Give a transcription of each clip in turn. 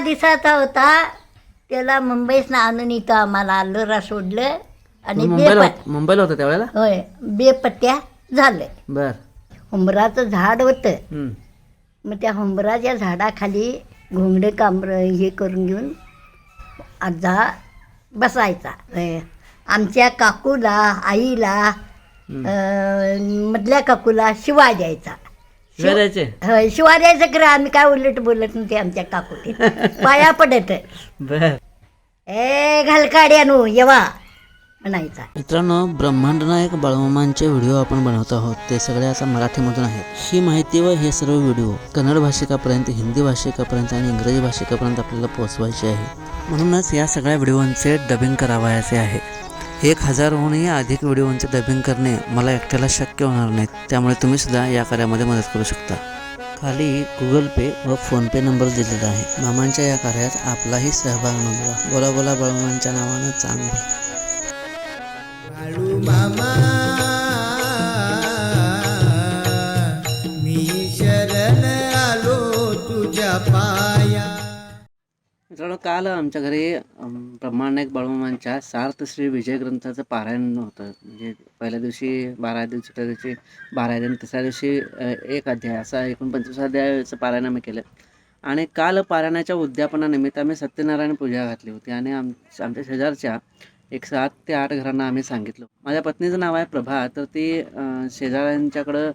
दिवसाचा होता. त्याला मुंबईसनं आणून इथं आम्हाला आलोरा सोडलं. आणि मुंबईला होता त्यावेळेला? होय बेपट्ट्या झालं. बर. हुंबराचं झाड होतं. हम्म. मग त्या हुंबराच्या झाडाखाली घोंगडे कांबर हे करून घेऊन आजा बसायचा. आमच्या काकूला आईला अं, मधल्या काकूला शिवाय द्यायचा. शिव्या द्यायचं खरं आम्ही काय उलट बोलत नव्हते आमच्या काकूटी पाया पडत. बर. ए घालकाड्यानो येवा म्हणायचा. मित्रांनो ब्रह्मांड नायक बाळमामांचे व्हिडिओ आपण बनवत आहोत. ते सगळे आता मराठीमधून आहेत. ही माहिती व हे सर्व व्हिडिओ कन्नड भाषिकापर्यंत हिंदी भाषिकापर्यंत आणि इंग्रजी भाषिकापर्यंत आपल्याला पोहोचवायचे आहे. म्हणूनच या सगळ्या व्हिडिओंचे डबिंग करावायचे आहे. एक हजारहूनही अधिक व्हिडिओंचे डबिंग करणे मला एकट्याला शक्य होणार नाही त्यामुळे तुम्ही सुद्धा या कार्यामध्ये मदत करू शकता. खाली गुगल पे व फोनपे नंबर दिलेला आहे. मामांच्या या कार्यात आपलाही सहभाग नोंदवा. बोला बोला बाळमामांच्या नावानं चांगलं. मित्रांनो काल आमच्या घरी ब्रह्मानायक बाळूमांच्या सार्थ श्री विजय ग्रंथाचं पारायण होतं. म्हणजे पहिल्या दिवशी बारा दिवशी दिवशी बारा आणि तिसऱ्या दिवशी एक अध्याय असा एकूण पंचवीस अध्यायाचं पारायण आम्ही केलं. आणि काल पारायणाच्या उद्यापनानिमित्त आम्ही सत्यनारायण पूजा घातली होती आणि आम आमच्या शेजारच्या एक सात ते आठ घरांना आम्ही सांगितलं. माझ्या पत्नीचं नाव आहे प्रभा तर ती शेजाऱ्यांच्याकडं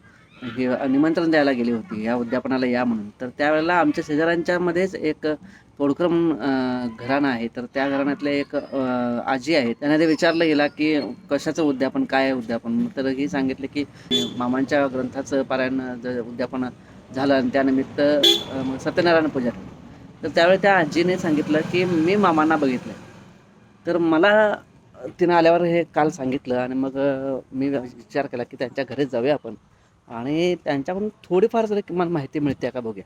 हे निमंत्रण द्यायला गेली होती या उद्यापनाला या म्हणून. तर त्यावेळेला आमच्या शेजाऱ्यांच्यामध्येच एक तोडकर घराणं आहे तर त्या घराण्यातले एक आजी आहे त्यांना ते विचारलं गेला की कशाचं उद्यापन काय आहे उद्यापन तर ही सांगितलं की मामांच्या ग्रंथाचं पारायण उद्यापन झालं आणि त्यानिमित्त मग सत्यनारायण पूजा तर त्यावेळी त्या आजीने सांगितलं की मी मामांना बघितलं तर मला तिनं आल्यावर हे काल सांगितलं आणि मग मी विचार केला की त्यांच्या घरी जाऊया आपण. आणि त्यांच्याकडून थोडीफार जरी किमान माहिती मिळते का बघूया.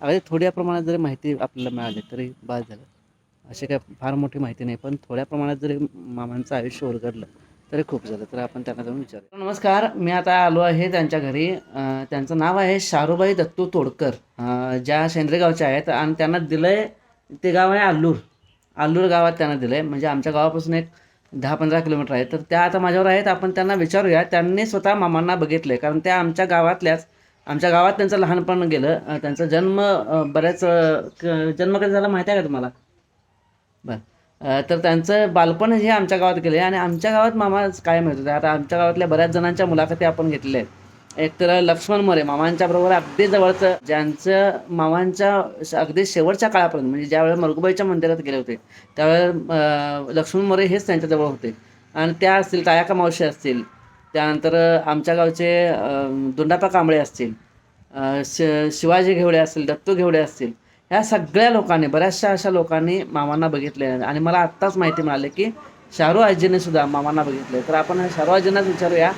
अगदी थोड्या प्रमाणात जरी माहिती आपल्याला मिळाली तरी बाद झालं. अशी काय फार मोठी माहिती नाही पण थोड्या प्रमाणात जरी मामांचं आयुष्य उलगडलं तरी खूप झालं. तर आपण त्यांना जाऊन विचारू नमस्कार मी आता आलो आहे त्यांच्या घरी. त्यांचं नाव आहे शारूबाई दत्तू तोडकर. ज्या शेंद्रेगावच्या आहेत आणि त्यांना दिलं आहे ते गाव आहे आल्लूर. आल्लूर गावात त्यांना दिलं आहे म्हणजे आमच्या गावापासून एक दहा पंधरा किलोमीटर आहे. तर त्या आता माझ्यावर आहेत. आपण त्यांना विचारूया. त्यांनी स्वतः मामांना बघितलं आहे कारण त्या आमच्या गावातल्याच आमच्या गावात त्यांचं लहानपण गेलं. त्यांचा जन्म बऱ्याच क- जन्म कधी झाला माहिती आहे का तुम्हाला? बरं. तर त्यांचं बालपण हे आमच्या गावात गेले आणि आमच्या गावात मामा काय माहीत होते? आता आमच्या गावातल्या बऱ्याच जणांच्या मुलाखती आपण घेतलेल्या आहेत. एक तर लक्ष्मण मोरे मामांच्या बरोबर अगदी जवळचं ज्यांचं मामांच्या श- अगदी शेवटच्या काळापर्यंत म्हणजे ज्यावेळेला मरगुबाईच्या मंदिरात गेले होते त्यावेळेला लक्ष्मण मोरे हेच त्यांच्याजवळ होते. आणि त्या असतील तायाका मावशी असतील त्यानंतर आमच्या गावचे अं, दुंडापा कांबळे असतील शि शिवाजी घेवडे असतील दत्तू घेवडे असतील ह्या सगळ्या लोकांनी बऱ्याचशा अशा लोकांनी मामांना बघितले. आणि मला आत्ताच माहिती मिळाली की शाहरू आजीने सुद्धा मामांना बघितले. तर आपण शाहरू आजींनाच विचारूया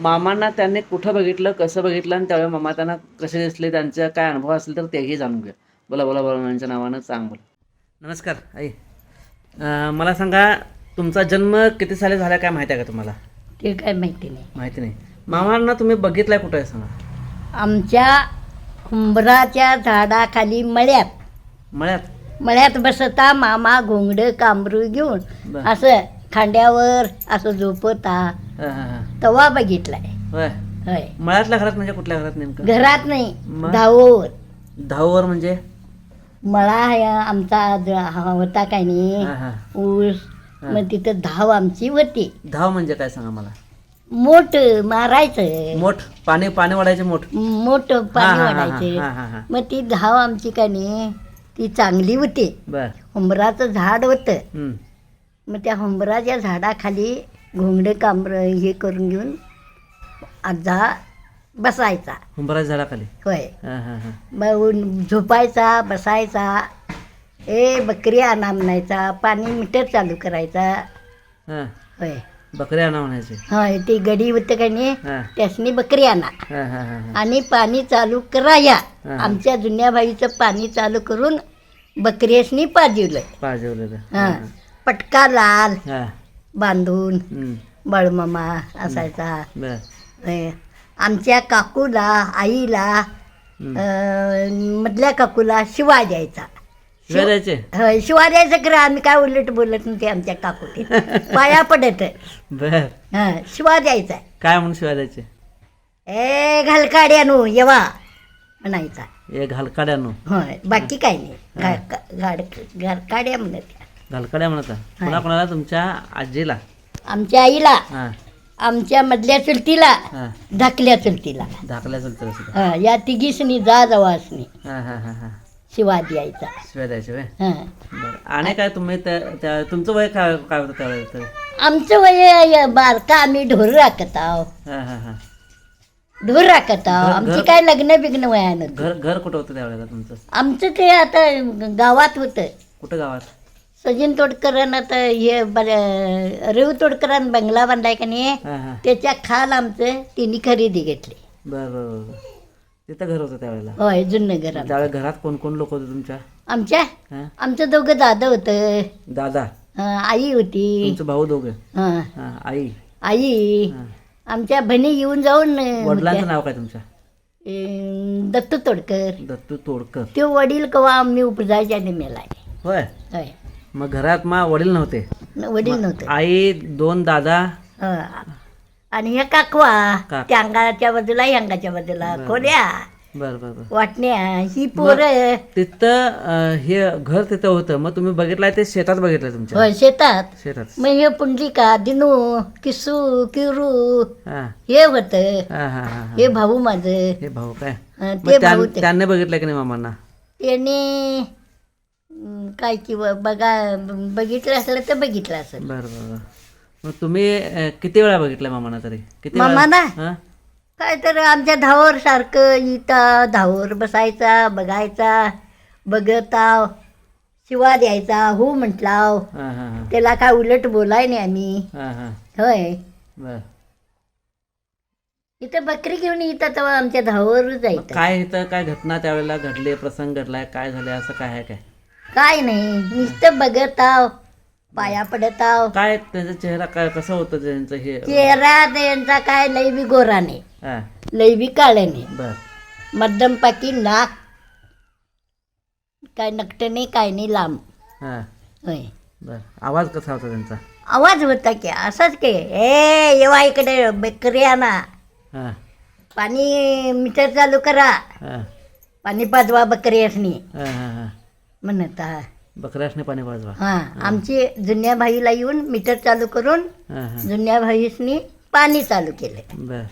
मामांना त्यांनी कुठं बघितलं कसं बघितलं आणि त्यावेळी मामा त्यांना कसे दिसले त्यांचा काय अनुभव असेल तर तेही जाणून घ्या बोला बोला बोला यांच्या नावानं चांग बोला. नमस्कार आई. मला सांगा तुमचा जन्म किती साली झाला काय माहिती आहे का तुम्हाला? ते काय माहिती नाही. माहिती नाही. मामांना तुम्ही बघितलाय कुठं आहे सांगा. आमच्या हुंबराच्या झाडाखाली मळ्यात. मळ्यात? मळ्यात बसता मामा घोंगड कांबरू घेऊन. बर. असं खांद्यावर असं झोपता. हां हां हां. तवा बघितलाय. होय. होय. मळ्यातल्या घरात म्हणजे कुठल्या घरात नेमकं? घरात नाही मग? धावोवर. दहावर म्हणजे? मळा आहे आमचा ज- हा होता काय नाही? हां. ऊस. मग तिथं धाव आमची होती. धाव म्हणजे काय सांगा मला? मोठ मारायचं. मोठ? पाणी पाणी वाढायचे मोठ? मोठ पाणी हा, हा, वाढायचं. हा, हा, हा. मग ती धाव आमची काय नाही ती चांगली होती. बर. हुंबराचं झाड होतं. हम्म. मग त्या हुंबराच्या झाडाखाली घोंगडे कांबर हे करून घेऊन आजा बसायचा. हुंबराच्या झाडाखाली? होय. हां हां हां. मग झोपायचा बसायचा. ए बकरी आणा म्हणायचा पाणी मीटर चालू करायचा. हां. होय. बकरी आणा म्हणायचे. होय ती गडी होतं का नाही हां. त्यासनी बकरी आणा. हां हां हां हां. आणि पाणी चालू कराया. आमच्या जुन्या बाईचं पाणी चालू करून बकरीसनी पाजिवलं. पाजवलेलं. हा पटका लाल हां. बांधून हम्म. बाळमामा असायचा. बर. होय. आमच्या काकूला आईला. अं, मधल्या काकूला शिवाय द्यायचा. द्यायचे होय शिवा द्यायचं खरं आम्ही काय उलट बोलत नाही ते आमच्या काकू ते पाया पडत. बर. हा शिवा द्यायचा. काय म्हणून द्यायचे ए घालकाड्यानो येवा म्हणायचा. ए घालकाड्यानो. होय बाकी काय नाही. घा- घाड घालकाड्या म्हणत. घालकाड्या म्हणता. कोणा कोणाला? तुमच्या आजीला. आमच्या आईला. हां. आमच्या मधल्या चुलतीला. हां. धाकल्या चुलतीला. धाकल्या चलतं सुद्धा. हा, या तिघीसनी जा जवासनी हां हां हां हां. शिवा द्यायचा शिवाय द्यायचे व्हय हा. बरं. आणि काय तुम्ही त्या त्या- तुमचं वय काय काय होतं त्यावेळेस तरी? आमचं वय बारका आम्ही ढोर राखत आहो. हां हां हां. ढोर राखत आहो. घर- आमची घर- काय लग्न बिग्न वयानं घर घर कुठं होतं त्यावेळेला तुमचं? आमचं ते आता गावात होतं. कुठं गावात? सचिन तोडकरांना आता हे ब- रेव तोडकरांना बंगला बांधाय का नाही हां हां. त्याच्या खाल आमचं तिने खरेदी घेतली. बरं बरं बरं. तिथं घर होतं त्यावेळेला. होय जुनं घर आमचं. त्यावेळेला घरात कोण कोण लोक होते तुमच्या? आमच्या? हां? आमचं दोघं दादा होतं. दादा? आई होती. तुमचं भाऊ दोघं? हं, आई? आई. हां. आमच्या बहिणी येऊन जाऊन अं, वडिलांचं होत्या. नाव काय तुमच्या? अं, दत्तू तोडकर. दत्तू तोडकर. ते वडील कवा आम्ही उपजायच्या मेलाय होय. होय. मग घरात मग वडील नव्हते. वडील नव्हतं. आई दोन दादा? हं. आणि हे काकवा काक. त्या अंगाच्या बाजूला अंगाच्या बाजूला. खोड्या बरं. बरं बरं वाटण्या. ही पोरं. तिथं हे घर तिथं होतं. मग तुम्ही बघितलं ते शेतात बघितलं तुमच्या? होय शेतात. शेतात. मग हे पुंडलिका दिनू किसू किरू हां. होतं. हां भाऊ माझं. हे भाऊ काय? ते भाऊ ते. त्यांनी बघितलं की नाही मामांना? त्याने काय किंवा बघा बघितलं असलं तर बघितलं असेल बरं बरं. मग तुम्ही अं, किती वेळा बघितलं मामांना तरी? किती वेळा? मामांना? हां? काय तर आमच्या धावर सारखं इथं धावर बसायचा बघायचा बघताव शिवा द्यायचा हो म्हटलाव. हां हां हां. त्याला काय उलट बोलाय नाही आम्ही. हां हां. होय. बरं. इथं बकरी घेऊन येतात तेव्हा आमच्या धावर मग जायचं काय इथं काय घटना त्यावेळेला घडली प्रसंग घडलाय काय झाले असं काय आहे काय? काय नाही नुसतं बघताव. पाया पडताव. काय त्यांचा चेहरा काय कसं होतं त्यांचं हे? चेहरा त्यांचा काय लय बी गोरा नाही हां. लय बी काळे नाही बर. मध्यम पाकी नाक. काय नकट नाही काय नाही लांब. हां. होय. बर. आवाज कसा होता त्यांचा? आवाज होता की असाच की ए येवा इकडे बकरी आणा. हां. पाणी मीटर चालू करा. हां. पाणी पाजवा बकरी असणी हां हां हां. म्हणत हा. बकऱ्यासने पाणी पाजवा हा आमची जुन्या भाईला येऊन मीटर चालू करून हां हां. जुन्या भाईसनी पाणी चालू केले बर.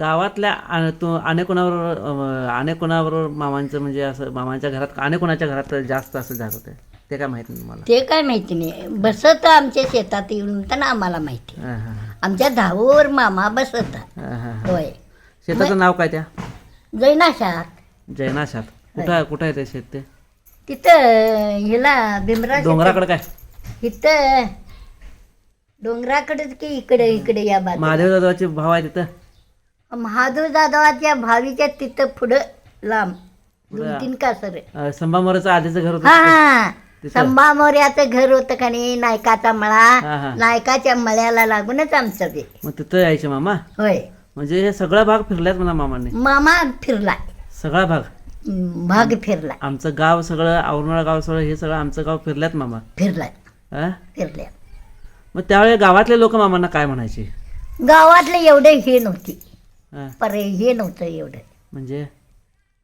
गावातल्या आ- तू अनेक कोणाबरोबर अं, अनेक कोणाबरोबर मामांचं म्हणजे असं मामांच्या घरात अनेक कोणाच्या घरात जास्त असं जात होते? ते काय माहीत नाही मला ते काय माहिती नाही. बसत आमच्या शेतात येऊन तर आम्हाला माहिती. हां हां आमच्या आमच्या धावूवर मामा बसत. हां हां हां. होय. शेताचं नाव काय त्या? जैनाशात. जैनाशात. कुठं कुठं आहे ते शेत ते? तिथं ह्याला भीमराज डोंगराकडे काय? इथं डोंगराकडेच की इकडे इकडे या बाजू महादेव दादाचे भाव आहे तिथं महादेव जाधवाच्या भावीच्या तिथं पुढं लांब दोन तीन कासर. अं, संभामोराचं आधीचं घर होतं हा तिथं? संभा मोर्याचं घर होतं का नाही नायकाचा मळा. हा. नायकाच्या मळ्याला लागूनच आमचं ते. मग तिथं यायचे मामा? होय. म्हणजे हे सगळा भाग फिरल्यात म्हणा मामांनी. मामा फिरलाय. सगळा भाग. भाग फिरलाय आमचं गाव सगळं औरणाळा गाव सगळं हे सगळं आमचं गाव फिरल्यात मामा. फिरलाय. हा? फिरल्या मग त्यावेळी गावातले लोक मामांना काय म्हणायचे? गावातले एवढे हे नव्हती. हा? पर हे नव्हतं एवढं. म्हणजे?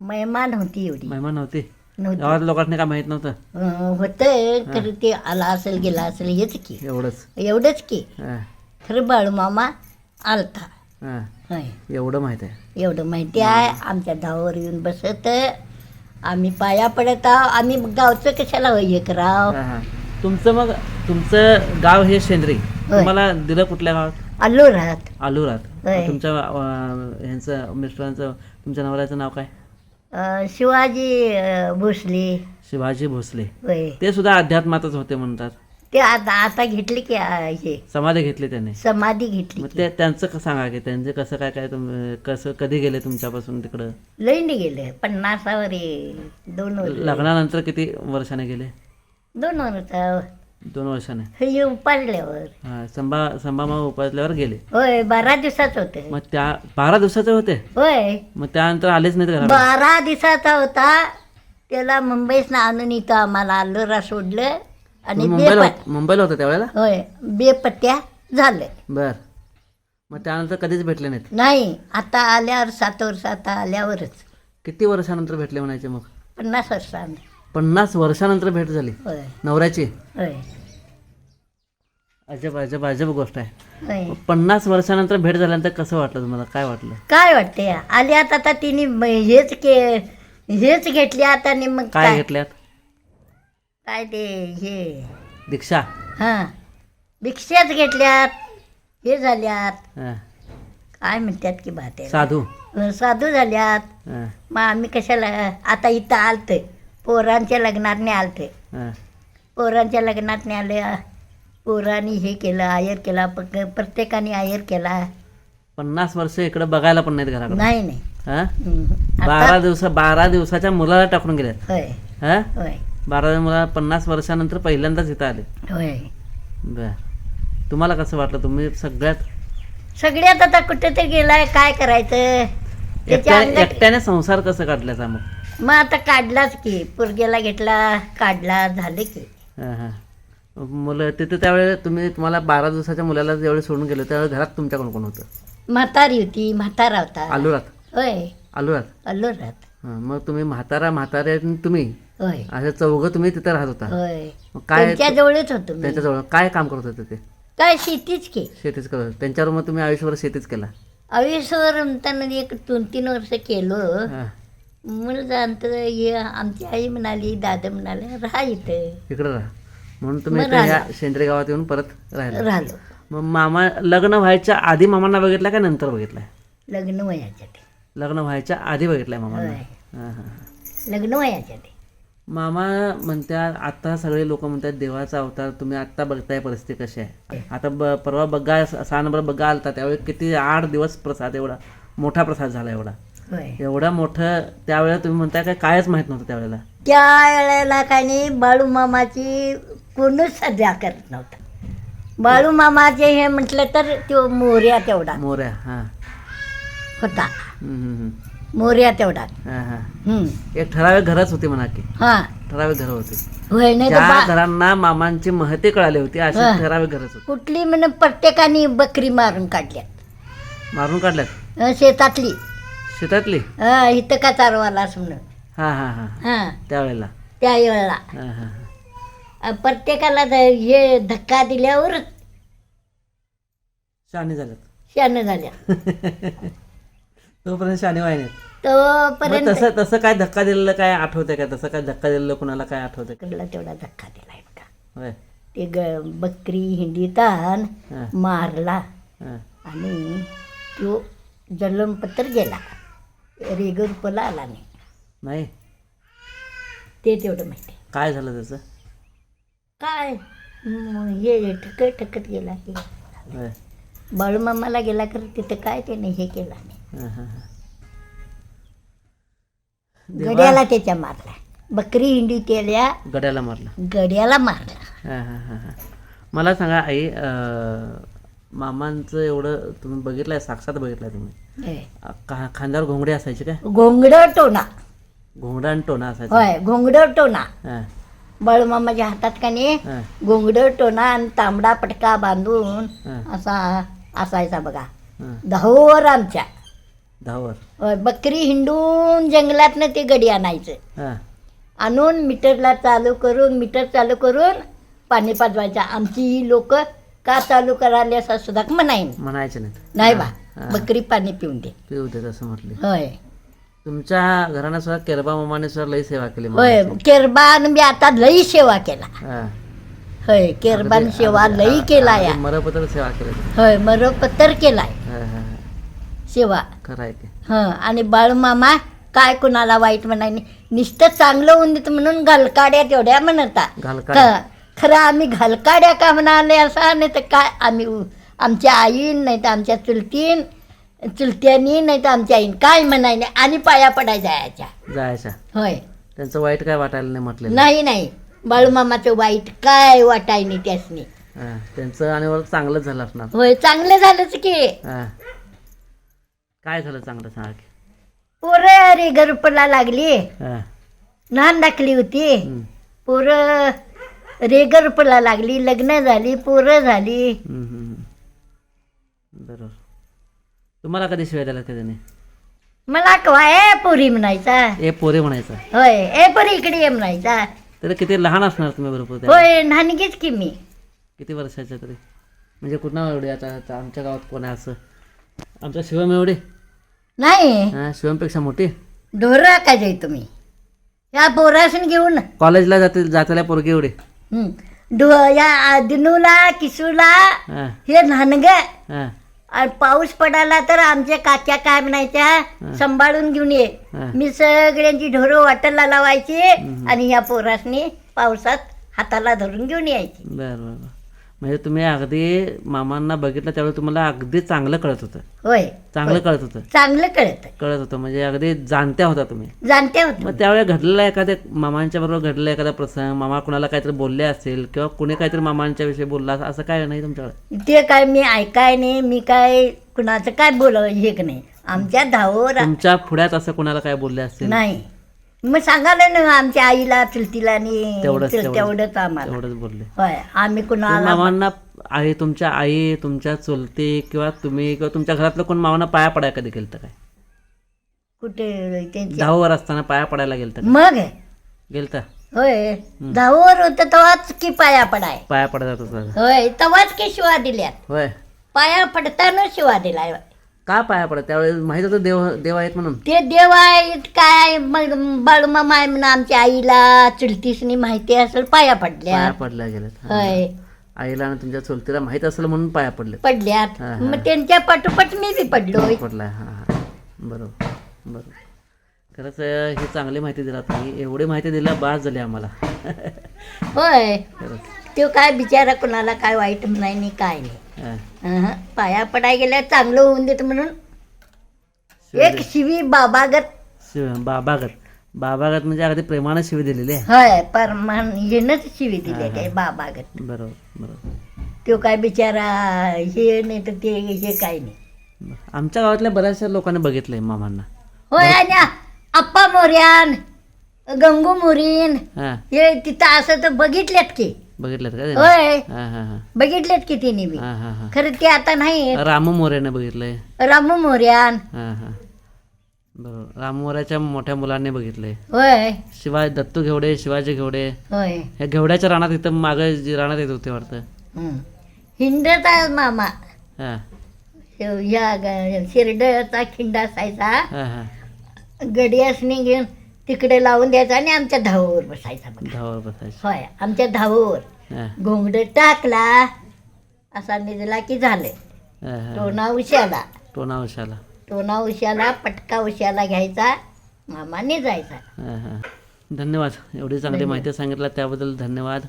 महिमा नव्हती एवढी. महिमा नव्हती नव्हती. गावात लोकांनी काय माहीत नव्हतं? अं, होतं खरं ते आला असेल गेला असेल हेच की. एवढंच. एवढंच की. खरं बाळूमामा आलता. हा. होय. एवढं माहीत आहे. एवढं माहिती आहे. आमच्या धावावर येऊन बसत आम्ही पाया पडत आहो. आम्ही गावचं कशाला होय हे कराव? हा, हा. तुमचं मग तुमचं गाव हे शेंद्री. तुम्हाला दिलं कुठल्या गावात? आलो राहत. आलुरात. होय. तुमच्या अं, ह्यांचं मिस्टरांचं तुमच्या नवऱ्याचं नाव काय? अं, शिवाजी अं, भोसले. शिवाजी भोसले. होय. ते सुद्धा अध्यात्मातच होते म्हणतात. ते आता आता घेतले की हे. समाधी घेतली त्याने? समाधी घेतली मग ते त्यांचं क- सांगा की त्यांचे कसं काय काय तुम कसं कधी गेले तुमच्यापासून तिकडं? लईने गेले. पन्नासावर हे, दोन वर्ष लग्नानंतर किती वर्षाने गेले? दोन वर्ष दोन वर्षाने. हे उपाडल्यावर. हा संभा संभामा उपासल्यावर गेले. होय बारा दिवसाच होते. मग त्या बारा दिवसाचे होते? होय. मग त्यानंतर आलेच नाहीत घरात बारा दिवसाचा होता. त्याला मुंबईसनं आणून इथं आम्हाला अल्लोरा सोडलं. आणि तुम्ही मुंबईला बेपट होत- मुंबईला होतं त्यावेळेला होय बेपट्ट्या झालं बर. मग त्यानंतर कधीच भेटले नाहीत? नाही आता आल्यावर सात वर्ष आता आल्यावरच. किती वर्षानंतर भेटले म्हणायचे मग? पन्नास वर्षांनी. पन्नास वर्षानंतर भेट झाली. होय. नवऱ्याची? होय. अजब अजब अजब गोष्ट आहे. होय. पन्नास वर्षानंतर भेट झाल्यानंतर कसं वाटलं तुम्हाला? काय वाटलं? काय वाटते आल्यात आता तिने म- हेच के हेच घेतले आता आणि मग काय काय? घेतल्यात? काय ते हे. दीक्षा हां. भिक्षाच घेतल्यात हे झाल्यात. हा. काय म्हणतात की बात आहे साधू साधू झाल्यात. हा, मग आम्ही कशाला आता इथं आलतोय. पोरांच्या लग्नातने आलतोय. हा. पोरांच्या लग्नातने आले पोरांनी हे केलं आयर केला प्रत्येकाने आयर केला. पन्नास वर्ष इकडे बघायला पण नाहीत घराकडे. नाही नाही. हा? हम्म. बारा दिवसा बारा दिवसाच्या मुलाला टाकून गेल्यात होय. हा? होय. बारा मुला पन्नास वर्षानंतर पहिल्यांदाच इथं आले. होय. बर. तुम्हाला कसं वाटलं? तुम्ही सगळ्यात सगळ्यात आता कुठे तर गेलाय काय करायचं? त्याच्या एकट्या अंगात एकट्याने संसार कसं काढल्याचा मग? मग आता काढलाच की. पोरग्याला घेतला काढला झालं की. हा, हा. मुलं तिथे त्यावेळेला तुम्ही तुम्हाला बारा दिवसाच्या मुलाला ज्यावेळी सोडून गेलो त्यावेळी घरात तुमच्याकडून कोण होतं? म्हातारी होती म्हातारा होता. आलुरात? होय. आलुरात? अल्लोरात मग तुम्ही म्हातारा म्हातारे आणि तुम्ही? होय. असे चौघं तुम्ही तिथे राहत होता. होय. मग काय त्यांच्या जवळच होतो मी. त्यांच्याजवळ काय काम करत होते ते? काय शेतीच की. शेतीच करत होते. त्यांच्यावर मग तुम्ही आयुष्यभर शेतीच केला. आयुष्यभर म्हणताना एक दोन तीन वर्ष केलं. हा. मुलं जाणतं हे आमची आई म्हणाली दादा म्हणाले राहा इथं. इकडं राहा. म्हणून तुम्ही मग इथं ह्या राहिला. शेंद्रे गावात येऊन परत राहिला. राहिलो. मग मामा लग्न व्हायच्या आधी मामांना बघितलं का नंतर बघितलंय? लग्न वयाच्या ते लग्न व्हायच्या आधी बघितलंय मामांना. होय. हा, हा, हा. लग्न वयाच्या ते मामा म्हणतात आता सगळे लोक म्हणतात देवाचा अवतार तुम्ही आत्ता बघताय परिस्थिती कशी आहे? आता ब परवा बघा सहा नंबर बघा आलता त्यावेळी किती आठ दिवस प्रसाद एवढा मोठा प्रसाद झाला एवढा. एवढा मोठं त्यावेळेला तुम्ही म्हणताय काय कायच माहीत नव्हतं त्यावेळेला. त्या वेळेला काय नाही बाळू मामाची कोणच सध्या करत नव्हता. बाळू मामाचे हे म्हटलं तर तो मोर्या तेवढा. मोऱ्या हा. होता. हम्म, हम्म, हम्म. मोर्या तेवढा. हा, हा. हम्म. एक ठराविक घरच होती म्हणा की. हा. ठराविक घर होती. होय नाही तर ज्या बा- घरांना मामांची महती कळाली होती अशी. ठराविक घरच होती. कुठली म्हणजे प्रत्येकाने बकरी मारून काढल्यात. मारून काढल्यात? अं, शेतातली. शेतातली? हा इथं का चारवालास म्हणून हा हा हा. हा. त्यावेळेला. त्या वेळेला. हा, हा, हा. अं, प्रत्येकाला ध- हे धक्का दिल्यावर शहाणे झाल्यात. शान झाल्या. तोपर्यंत नाही. मग तोपर्यंत तसं तसं काय धक्का दिलेलं काय आठवतंय का? तसं काय धक्का दिलेलं कुणाला काय आठवतंय? का कडला तेवढा धक्का दिलाय बघा. होय. ते ग बकरी हिंडीतान हा, मारला हा. आणि तो जलमपत्र गेला. रेगरुपला आला नाही नाही? ते तेवढं माहिती काय झालं त्याचं? काय? म, हे ठकत ठकत गेला की होय. बाळूमामाला गेला कर तिथं काय त्याने हे केला? नाही गड्याला त्याच्या मारला. बकरी हिंडी केल्या गड्याला मारला. गड्याला मारला. हा, हा, हा, हा. मला सांगा आई अं, मामांचं एवढं तुम्ही बघितलंय साक्षात बघितलंय तुम्ही. हे. अं, खांद्यावर घोंगडे असायचे काय? घोंगड टोना. घोंगडा आणि टोना असायचा. होय घोंगड टोना. हा, बाळूमामाच्या हातात का नाही हा, घोंगड टोना आणि तांबडा पटका बांधून हा, असा असायचा बघा. हा. दहावर आमच्या. होय, बकरी हिंडून जंगलातनं ते गडी आणायचं. हा. आणून मीटरला चालू करून मीटर चालू करून पाणी पाजवायचं. आमची ही लोक का चालू करायला असं सुद्धा म्हणाय म्हणायचे नाही नाही बा हा. बकरी पाणी पिऊन दे. पिऊ देत असं म्हटले. होय. तुमच्या घरानं सुद्धा केरबा मामाने सुद्धा लई सेवा केली होय. केरबान बी आता लई सेवा केला. हा. होय केरबान सेवा लई केला या. अगदी मरपत्र सेवा केली. होय मरोपत्तर केलाय. सेवा की. हं आणि बाळूमामा काय कुणाला वाईट म्हणाय नाही नुसतं चांगलं उंदीत म्हणून घालकाड्या तेवढ्या म्हणता. घालकाड ख- खरं आम्ही घालकाड्या का म्हणाले असं? नाही तर काय आम्ही उ- आमच्या आईन नाही तर आमच्या चुलतीन चुलत्यांनी नाही तर आमच्या आईन काय म्हणाय नाही आणि पाया पडाय जायच्या. जायच्या. होय. त्यांचं वाईट काय वाटायला नाही म्हटलं नाही नाही. बाळूमामाचं वाईट काय वाटाय नाही त्यासनी? हा, त्यांचं आणि वर चांगलंच झालं असणार. होय चांगलं झालंच की. हा. काय झालं चांगलं सांगा. पोरं रे गरुपला लागली. हा, नान दाखली होती. पोरं रेगर पडला लागली. लग्न झाली पोरं झाली. बरोबर. तुम्हाला कधी शिवाय द्यायला कधी मला कवा ए पोरी म्हणायचा. ए पोरे म्हणायचं. होय ए पोरी इकडे ये म्हणायचा. तरी किती लहान असणार तुम्ही त्या होय नानगीच की मी. किती वर्षाच्या तरी? म्हणजे कुठं एवढे आता आता आमच्या गावात कोण आहे असं? आमच्या शिवम एवढे? नाही. हां शिवमपेक्षा मोठी? ढोरा काय जाई तुम्ही. या पोरासून घेऊन. कॉलेजला जाते जाताला पोरगी एवढे? हं. या दिनूला किसूला हां. हे नानग. हां. आणि पाऊस पडाला तर आमच्या काच्या काय म्हणायच्या सांभाळून घेऊन ये. हां. मी सगळ्यांची ढोरं वाटरला लावायची आणि या पोरासनी पावसात हाताला धरून घेऊन यायची. बरं बरं बरं. म्हणजे तुम्ही अगदी मामांना बघितलं त्यावेळी तुम्हाला अगदी चांगलं कळत होतं. होय. चांगलं कळत होतं. चांगलं कळत. कळत होतं. म्हणजे अगदी जाणत्या होता तुम्ही. जाणते होत. मग त्यावेळी घडलेला एखाद्या मामांच्या बरोबर घडलेला एखादा प्रसंग मामा कुणाला काहीतरी बोलले असेल किंवा कुणी काहीतरी मामांच्या विषयी बोलला असं- असं काय नाही तुमच्याकडे? ते काय मी ऐकाय नाही मी काय कुणाचं काय बोल हे का नाही? आमच्या धाववर तुमच्या पुढ्यात असं कुणाला काय बोलले असतील नाही. मग सांगायला ना आमच्या आईला चुलतीला आणि तेवढंच- तेवढंच. तेवढंच आम्हाला. बोलले. होय आम्ही कुणाला मामांना आई तुमच्या आई तुमच्या चुलती किंवा तुम्ही किंवा तुमच्या घरातलं कोण मामांना पाया पडाय कधी गेलं काय? कुठे त्यांची दहावर असताना पाया पडायला गेलं का? मग? गेलता? होय. दहावर होत तेव्हाच की पाया पडाय. पाया पडत होता. होय तेव्हाच की शिवा दिल्यात. होय. पाया पडताना शिवा दिलाय. का पाया पडत? त्यावेळेस माहीत होतं देव देव आहेत म्हणून. ते देव आहेत काय? मग आहे म्हणून आमच्या आईला चुलतीसनी माहिती असेल पाया पाया पडल्या पडल्या गेलेत हा. होय. आईला आणि तुमच्या चुलतीला माहीत असेल म्हणून पाया पडले पडल्यात. हा, हा. मग त्यांच्या पाठोपाठ मी बी पडलोय. पडलाय. हा हा. बरोबर बरोबर. खरंच अं, ही चांगली माहिती दिला तुम्ही. एवढी माहिती दिला बास झाली आम्हाला. होय. खरंच. तो काय बिचारा कुणाला काय वाईट नाही काय नाही. अहं. पाया पडाय गेल्या चांगलं होऊन देत म्हणून. एक शिवी बाबागत. शिव बाबागत. बाबागत म्हणजे अगदी प्रेमानं शिवी दिलेली आहे. होय परमान येणच शिवी दिले ते बाबागत. बरोबर बरोबर. तो काय बिचारा हे नाही तर ते हे काय नाही. बरं. आमच्या गावातल्या बऱ्याचशा लोकांनी बघितलंय मामांना. होय आणि आप्पा मोर्यान गंगू मोरीन हा. हे तिथं असं तर बघितलेत की. बघितलं का? होय. हा हा हा. बघितलेत की तिने बी. हा हा हा. खरं ते आता नाही रामू मोरेने बघितलंय. रामू मोर्यान. हा हा. बरोबर. रामू मोऱ्याच्या मोठ्या मुलांनी बघितलंय. होय. शिवाय दत्तू घेवडे शिवाजी घेवडे. होय. ह्या घेवड्याच्या रानात इथं मागं जी रानात येत होते वाटतं. हं. हिंडता मामा. हा. ह्या ग- शिरडचा खिंड असायचा. हा हा. घेऊन तिकडे लावून द्यायचा आणि आमच्या धावावर बसायचा बघा. धावावर बसायचे. होय आमच्या धावावर. हा. घोंगड टाकला असा निजला की झाले हा हा टोना उशाला टोना उशाला टोना उशाला पटका उशाला घ्यायचा मामा निजायचा. हा हा. धन्यवाद. एवढी चांगली माहिती सांगितलं त्याबद्दल धन्यवाद.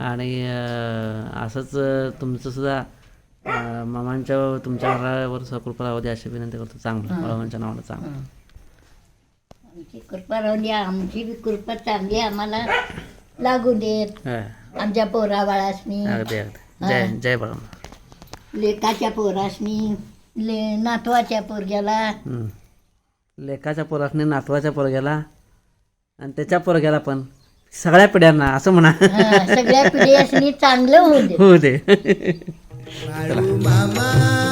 आणि अं, असंच अं, तुमचं सुद्धा अं, मामांच्या तुमच्या घरावर सकृपा राहू दे अशी विनंती करतो. चांगलं बाळामांच्या नावानं चांगलं. आमची कृपा राहून द्या आमची बी कृपा चांगली आम्हाला लागू देत हा. आमच्या पोरा बाळासनी अगदी अगदी. जय जय बाळा लेकाच्या पोरासनी ले नातवाच्या पोरग्याला. हं. लेकाच्या पोरासने नातवाच्या पोरग्याला आणि त्याच्या पोरग्याला पण. सगळ्या पिढ्यांना असं म्हणा. हा, सगळ्या पिढ्यासनी चांगलं होऊ दे. होऊ दे. बाळू मामा.